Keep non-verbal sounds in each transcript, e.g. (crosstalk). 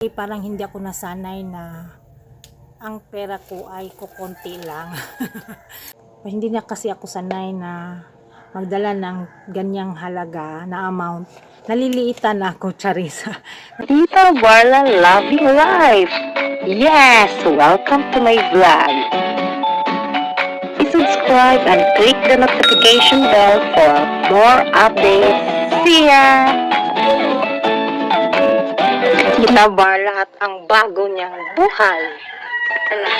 Eh, parang hindi ako nasanay na ang pera ko ay kukonti lang. (laughs) hindi na kasi ako sanay na magdala ng ganyang halaga na amount. Naliliitan na ako, Charissa. (laughs) Tita Barla Loving Life. Yes, welcome to my vlog. Subscribe and click the notification bell for more updates. See ya! Tita Barla at ang bago niyang buhay. Ala.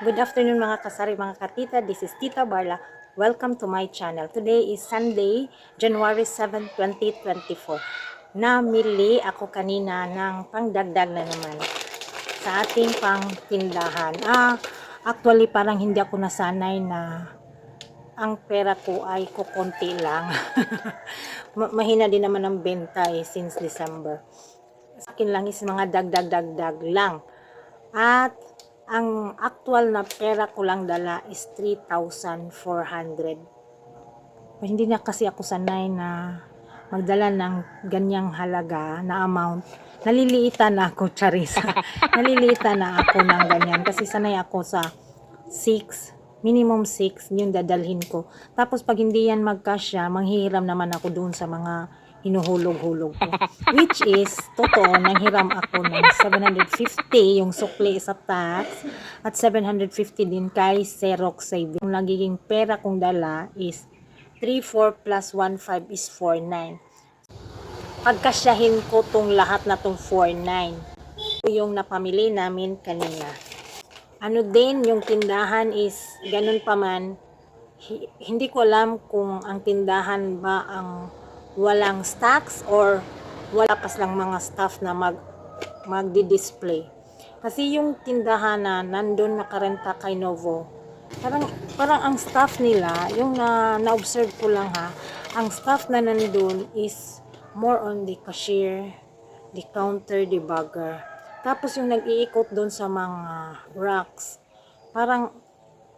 Good afternoon mga kasari, mga katita. This is Tita Barla. Welcome to my channel. Today is Sunday, January 7, 2024. Namili ako kanina ng pangdagdag na naman sa ating pang tindahan. Ah, actually parang hindi ako nasanay na ang pera ko ay kukonti lang. (laughs) Ma- Mahina din naman ang benta eh, since December. Sa akin lang is mga dagdag-dagdag lang. At ang actual na pera ko lang dala is 3,400. Hindi na kasi ako sanay na magdala ng ganyang halaga na amount. Naliliitan na ako, Charissa. (laughs) Naliliitan na ako ng ganyan kasi sanay ako sa 6, minimum 6 yung dadalhin ko. Tapos pag hindi yan magkasya, manghihiram naman ako doon sa mga hinuhulog-hulog ko. (laughs) Which is, totoo, nanghiram ako ng 750 yung sukli sa tax at 750 din kay Xerox saving. Yung nagiging pera kong dala is 3,4 plus 1,5 is 4,9. Pagkasyahin ko tong lahat na tong 4,9. Yung napamili namin kanina. Ano din, yung tindahan is ganun pa man. Hi- hindi ko alam kung ang tindahan ba ang walang stocks or wala pas lang mga staff na mag magdi-display. Kasi yung tindahan na nandun nakarenta kay Novo, parang parang ang staff nila, yung na na-observe ko lang ha, ang staff na nandun is more on the cashier, the counter, the bagger. Tapos yung nag-iikot doon sa mga racks, parang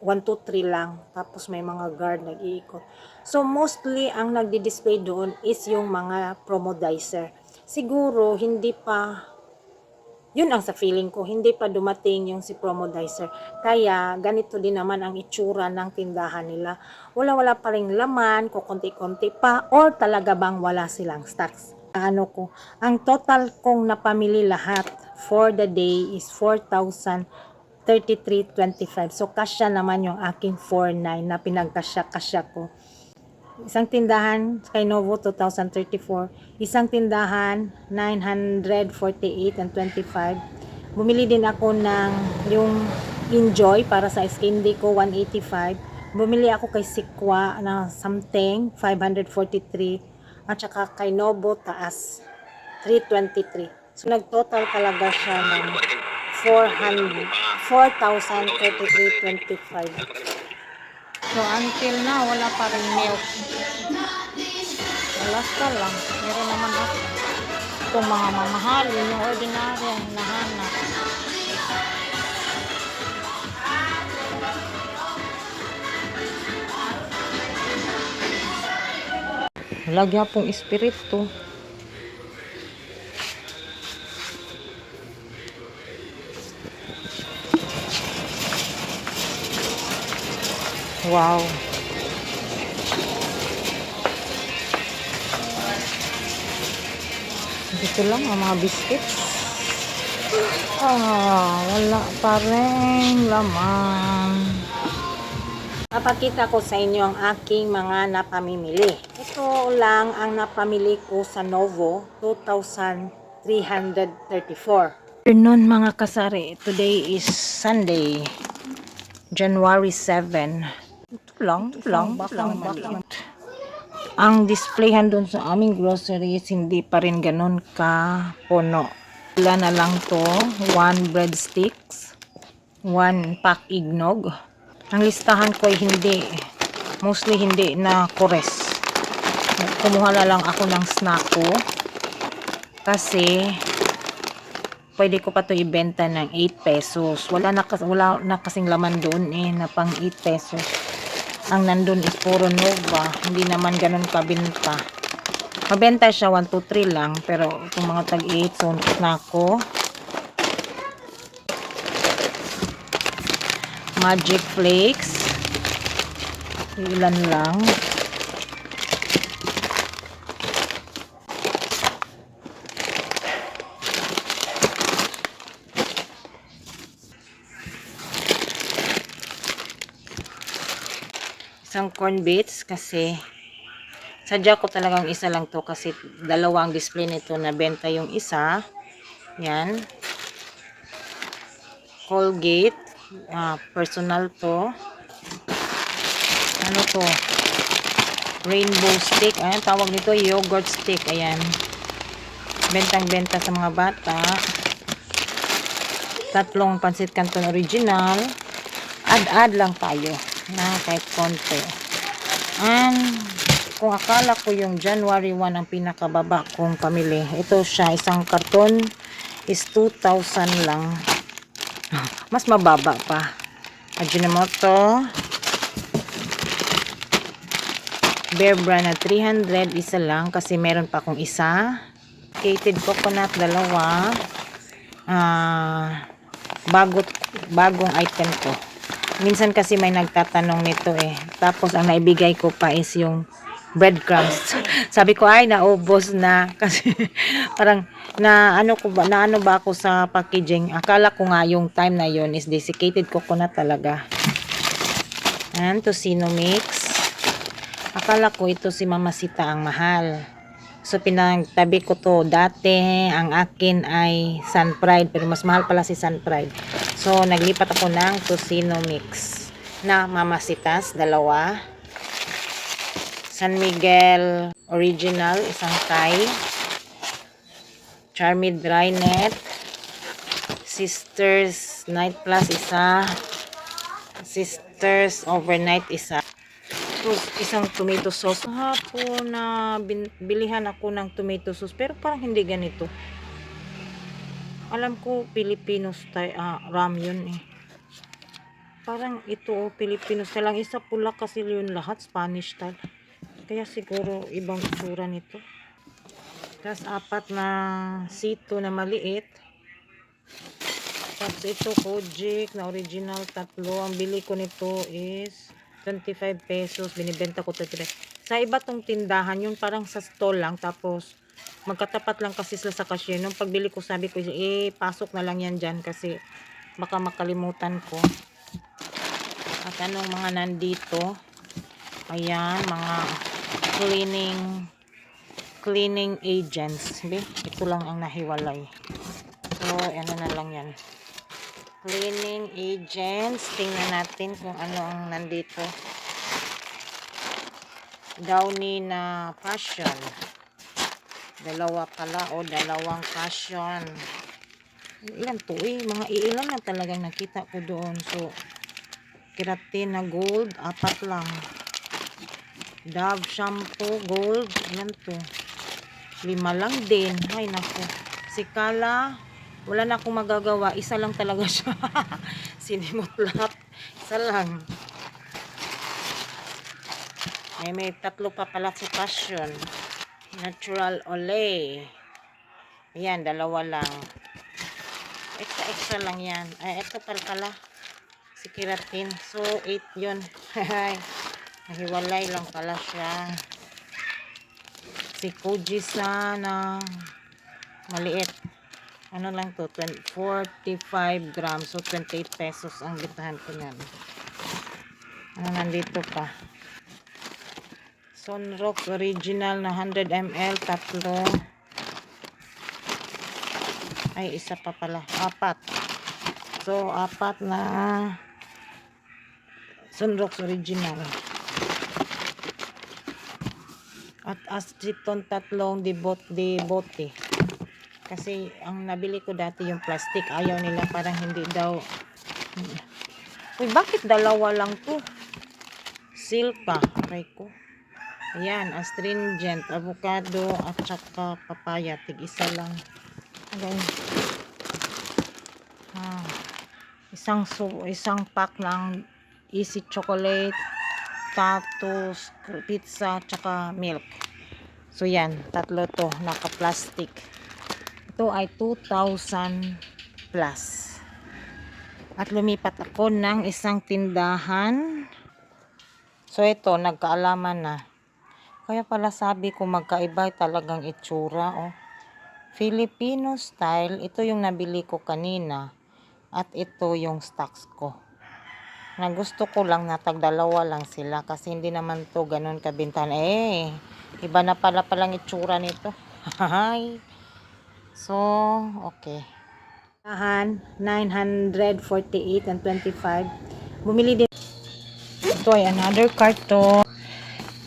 1, 2, 3 lang. Tapos may mga guard nag-iikot. So, mostly, ang nagdi-display doon is yung mga promodizer. Siguro, hindi pa, yun ang sa feeling ko, hindi pa dumating yung si promodizer. Kaya, ganito din naman ang itsura ng tindahan nila. Wala-wala pa rin laman, kukunti-kunti pa, or talaga bang wala silang stocks. Ano ko, ang total kong napamili lahat for the day is 4,000 33.25. So, kasya naman yung aking 4.9 na pinagkasya-kasya ko. Isang tindahan kay Novo 2034. Isang tindahan 948 and 25. Bumili din ako ng yung Enjoy para sa skin day ko 185. Bumili ako kay Sikwa na something 543 at saka kay Novo taas 323. So nagtotal talaga siya ng 400 4,033.25. So until now wala pa rin milk. Wala ka lang. Meron naman ako. Itong mga mamahalin, yung ordinary ang hinahanap. Lagyan pong espiritu. Wow. Dito lang ang mga biscuits. Ah, wala pa rin laman. Papakita ko sa inyo ang aking mga napamimili. Ito lang ang napamili ko sa Novo 2,334. Noon mga kasari, today is Sunday, January 7. Ito lang, ito lang, ito lang, lang. Ang displayhan doon sa aming groceries, hindi pa rin ganun ka puno. Wala na lang to, one breadsticks, one pack ignog. Ang listahan ko ay hindi, mostly hindi na kores. Kumuha na lang ako ng snack ko. Kasi, pwede ko pa to ibenta ng 8 pesos. Wala na, wala na kasing laman doon eh, na pang 8 pesos. Ang nandun is puro Nova. Hindi naman ganun kabinta. Mabenta siya 1 2 3 lang pero itong mga tag 8 so na ako. Magic Flakes. Ilan lang. Isang corn bits kasi sadya ko talagang isa lang to kasi dalawa ang display nito na benta yung isa. Yan. Colgate. Ah, personal to. Ano to? Rainbow stick. Ayan, tawag nito yogurt stick. Ayan. Bentang-benta sa mga bata. Tatlong pansit canton original. Add-add lang tayo na kahit konti. And kung akala ko yung January 1 ang pinakababa kong pamili, ito siya, isang karton is 2,000 lang. (laughs) Mas mababa pa. Ajinomoto. Bear Brand na 300, isa lang kasi meron pa akong isa. Cated coconut, dalawa. Ah, bago, bagong item ko. Minsan kasi may nagtatanong nito eh. Tapos ang naibigay ko pa is yung breadcrumbs. (laughs) Sabi ko ay naubos na (laughs) kasi parang na ano ko ba na ano ba ako sa packaging. Akala ko nga yung time na yon is desiccated coconut talaga. And tocino mix. Akala ko ito si Mamasita ang mahal. So pinagtabi ko to dati ang akin ay Sun Pride pero mas mahal pala si Sun Pride. So naglipat ako ng tocino mix na mamasitas dalawa. San Miguel original isang Thai. Charmy Dry Net. Sisters Night Plus isa. Sisters Overnight isa. Tapos, isang tomato sauce. Hapon na bilihan ako ng tomato sauce pero parang hindi ganito. Alam ko Filipino style ah, ramyun eh. Parang ito oh, Filipino style lang. Isa pula kasi yun lahat Spanish style. Kaya siguro ibang itsura nito. Tapos apat na sito na maliit. Tapos ito Kojic na original tatlo. Ang bili ko nito is 25 pesos. Binibenta ko 35. Sa iba tong tindahan, yung parang sa stall lang. Tapos magkatapat lang kasi sila sa cashier. Nung pagbili ko sabi ko, eh pasok na lang yan dyan kasi baka makalimutan ko. At anong mga nandito? Ayan, mga cleaning cleaning agents. Ito lang ang nahiwalay. So, ano na lang yan. Cleaning agents. Tingnan natin kung ano ang nandito. Downy na passion. Dalawa pala o dalawang passion. Ilan to eh. Mga iilan na talagang nakita ko doon. So, keratin na gold. Apat lang. Dove shampoo gold. Ilan to? Lima lang din. Ay, naku. Si Kala, wala na akong magagawa. Isa lang talaga siya. (laughs) Sinimot lahat. Isa lang. May, may tatlo pa pala si Passion. Natural Olay. Ayan, dalawa lang. Extra, extra lang yan. Ay, ito pala pala. Si Keratin. So, 8 yun. Nahiwalay lang pala siya. Si Koji sana maliit. Ano lang to? 20, 45 grams. So, 28 pesos ang bitahan ko niyan. Ano nandito pa? Sunrock original na 100 ml. Tatlo. Ay, isa pa pala. Apat. So, apat na Sunrock original. At aceton tatlong dibot di bote. Kasi ang nabili ko dati yung plastic, ayaw nila parang hindi daw. Uy, bakit dalawa lang to? Silka, aray ko. Ayan, astringent, avocado, at saka papaya. Tig isa lang. Ayan. Ah, isang so, isang pack ng easy chocolate, tatos, pizza, tsaka milk. So yan, tatlo to, naka-plastic. Ito ay 2,000 plus. At lumipat ako ng isang tindahan. So ito, nagkaalaman na. Kaya pala sabi ko magkaiba talagang itsura. Oh. Filipino style, ito yung nabili ko kanina. At ito yung stocks ko. Na gusto ko lang na tagdalawa lang sila kasi hindi naman to ganun kabintan. Eh, iba na pala palang itsura nito. (laughs) Hi. So, okay. Tahan, 948 and 25. Bumili din. Ito ay another carton.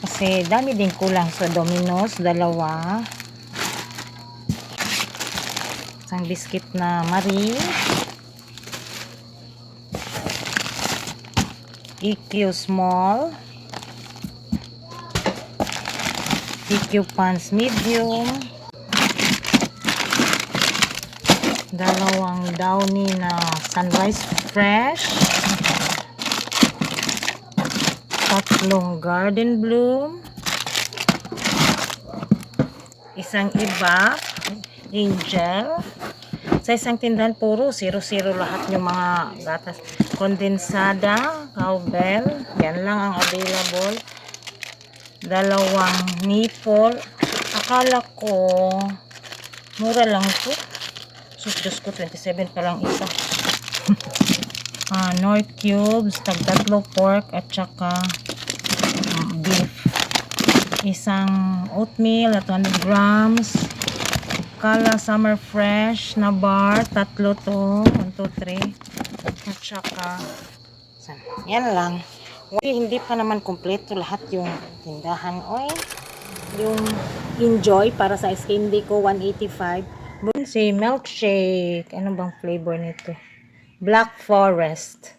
Kasi dami din kulang sa Domino's. Dalawa. Isang biscuit na Marie. EQ small. EQ pants medium. Dalawang downy na sunrise fresh. Tatlong garden bloom. Isang iba, angel. Sa isang tindahan, puro zero-zero lahat yung mga gatas. Kondensada, cowbell, yan lang ang available. Dalawang nipple. Akala ko, mura lang to. Sus, Diyos ko, 27 pa lang isa. (laughs) ah, North cubes, tag tatlo pork at saka mm, beef. Isang oatmeal at 200 grams. Kala Summer Fresh na bar. Tatlo to. 1, 2, 3. At saka, yan lang. Hindi pa naman kompleto lahat yung tindahan. Oy, yung enjoy para sa candy ko, 185. Si milkshake. Ano bang flavor nito? Black Forest.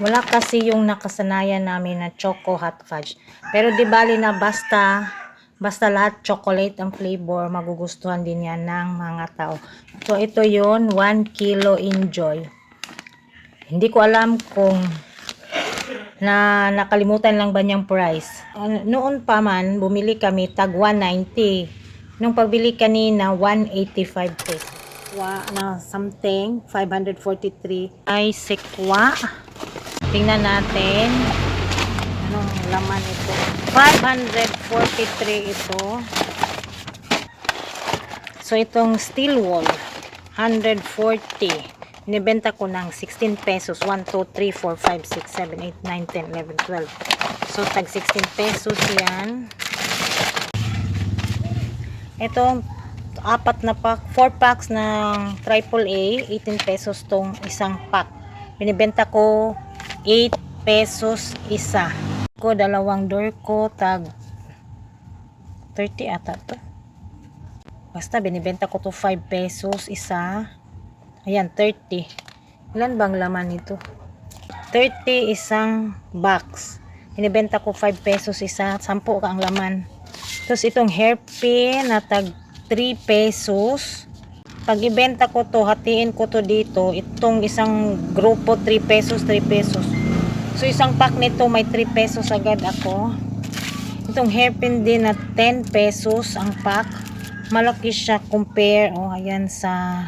Wala kasi yung nakasanayan namin na choco hot fudge. Pero di bali na basta basta lahat chocolate ang flavor, magugustuhan din yan ng mga tao. So ito yon 1 kilo enjoy. Hindi ko alam kung na nakalimutan lang ba niyang price. Noon pa man, bumili kami tag 190. Nung pagbili kanina, 185 pesos. Wa na something, 543 ay sikwa. Tingnan natin. Anong laman ito? 543 ito. So, itong steel wall, 140. Binibenta ko ng 16 pesos. 1, 2, 3, 4, 5, 6, 7, 8, 9, 10, 11, 12. So, tag 16 pesos yan. Ito, apat na pack, 4 packs ng triple A, 18 pesos tong isang pack. Binibenta ko 8 pesos isa. Ko dalawang door ko tag 30 ata to. Basta binibenta ko to 5 pesos isa. Ayan, 30. Ilan bang laman nito? 30 isang box. Binibenta ko 5 pesos isa. 10 ka ang laman. Tapos itong hairpin na tag 3 pesos. Pag ibenta ko to, hatiin ko to dito. Itong isang grupo 3 pesos, 3 pesos. So isang pack nito may 3 pesos agad ako. Itong hairpin din na 10 pesos ang pack. Malaki siya compare. Oh, ayan sa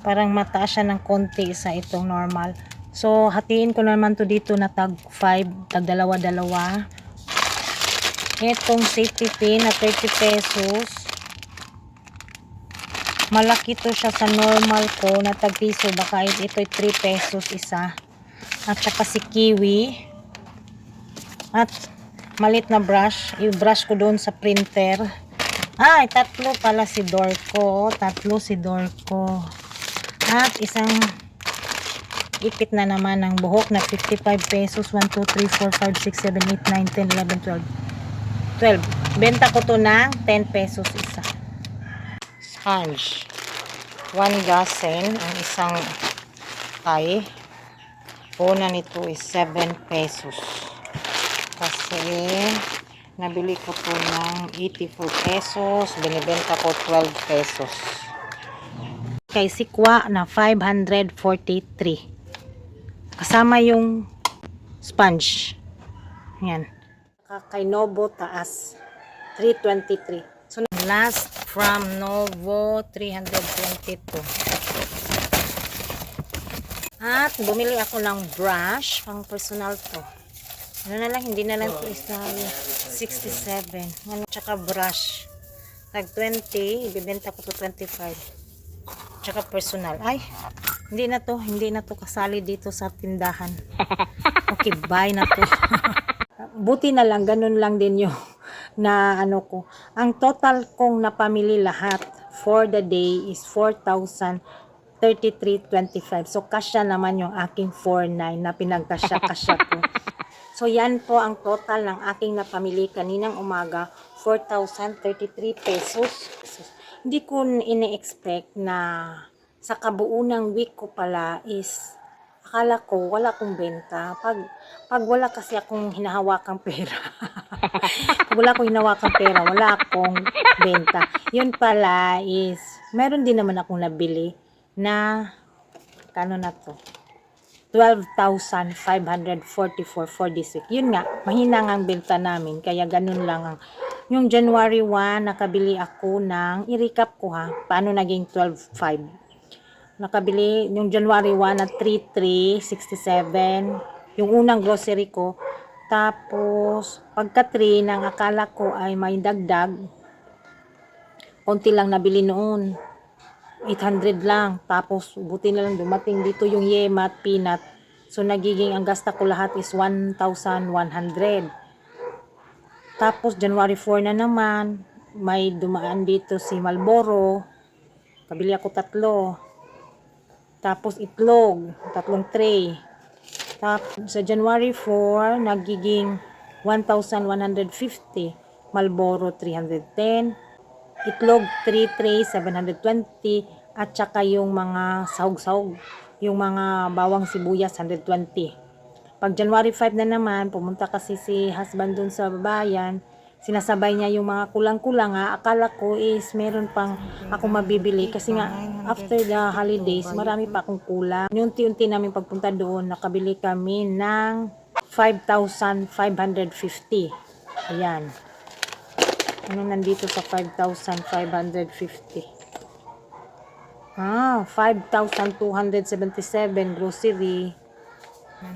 parang mataas siya ng konti sa itong normal. So, hatiin ko naman to dito na tag 5, tag dalawa-dalawa. Itong safety pin na 30 pesos. Malaki to siya sa normal ko na tag piso. Baka ito'y 3 pesos isa. At saka si kiwi. At malit na brush. I-brush ko doon sa printer. Ay, tatlo pala si Dorco. Tatlo si Dorco. At isang ipit na naman ng buhok na 55 pesos. 1, 2, 3, 4, 5, 6, 7, 8, 9, 10, 11, 12. 12. Benta ko to ng 10 pesos isa. Sponge. 1 dozen ang isang tay. Una nito is 7 pesos. Kasi nabili ko to ng 84 pesos. Binibenta ko 12 pesos. Kay Sikwa na 543. Kasama yung sponge. Yan. Kay Nobo taas. 323. So, last from Novo, 322. At bumili ako ng brush, pang personal to. Ano na lang, hindi na lang ito is 67. Ano, tsaka brush. Tag 20, ibibenta ko to 25. Tsaka personal. Ay, hindi na to, hindi na to kasali dito sa tindahan. (laughs) Okay, bye na to. (laughs) Buti na lang, ganun lang din yung (laughs) na ano ko. Ang total kong napamili lahat for the day is 4,033.25. So, kasya naman yung aking 4,900 na pinagkasya-kasya ko. (laughs) So, yan po ang total ng aking napamili kaninang umaga, 4,033 pesos. Hindi ko ini-expect na sa kabuunang week ko pala is akala ko wala akong benta. Pag, pag wala kasi akong hinahawakang pera. (laughs) pag wala akong hinahawakang pera, wala akong benta. Yun pala is, meron din naman akong nabili na, kano na to? 12,544 for this week. Yun nga, mahina nga ang benta namin. Kaya ganun lang ang... Yung January 1, nakabili ako ng... I-recap ko ha. Paano naging 12,500? Nakabili yung January 1 na 3,367. Yung unang grocery ko. Tapos, pagka 3, nang akala ko ay may dagdag. Konti lang nabili noon. 800 lang. Tapos, buti na lang dumating dito yung yema at peanut. So, nagiging ang gasta ko lahat is 1,100. Tapos, January 4 na naman, may dumaan dito si Malboro. Kabili ako tatlo. Tapos, itlog. Tatlong tray. Tapos, sa January 4, nagiging 1,150. Malboro, 310 itlog 3 tray 720 at saka yung mga sahog-sahog yung mga bawang sibuyas 120 pag January 5 na naman pumunta kasi si husband dun sa bayan sinasabay niya yung mga kulang-kulang ha. akala ko is meron pang ako mabibili kasi nga after the holidays marami pa akong kulang unti-unti namin pagpunta doon nakabili kami ng 5,550 ayan ano nandito sa 5,550? Ah, 5,277 grocery.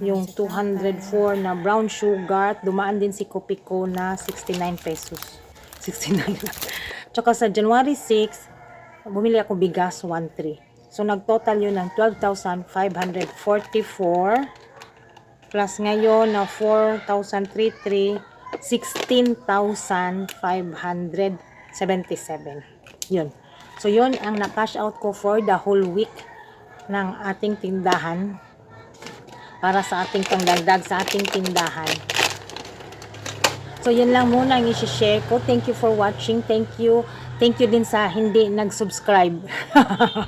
Yung 204 na brown sugar. At dumaan din si Kopiko na 69 pesos. (laughs) 69 lang. Tsaka sa January 6, bumili ako bigas 1.3. So, nagtotal yun ng 12,544 plus ngayon na 4,033 16,577. Yun. So, yun ang na-cash out ko for the whole week ng ating tindahan para sa ating pangdagdag sa ating tindahan. So, yun lang muna ang isi-share ko. Thank you for watching. Thank you. Thank you din sa hindi nag-subscribe.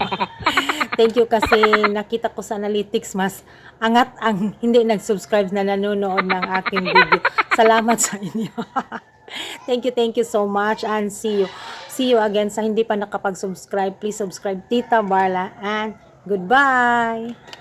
(laughs) Thank you kasi nakita ko sa analytics mas angat ang hindi nag-subscribe na nanonood ng aking video. Salamat sa inyo. (laughs) thank you, thank you so much and see you. See you again sa hindi pa nakapag-subscribe. Please subscribe Tita Barla and goodbye.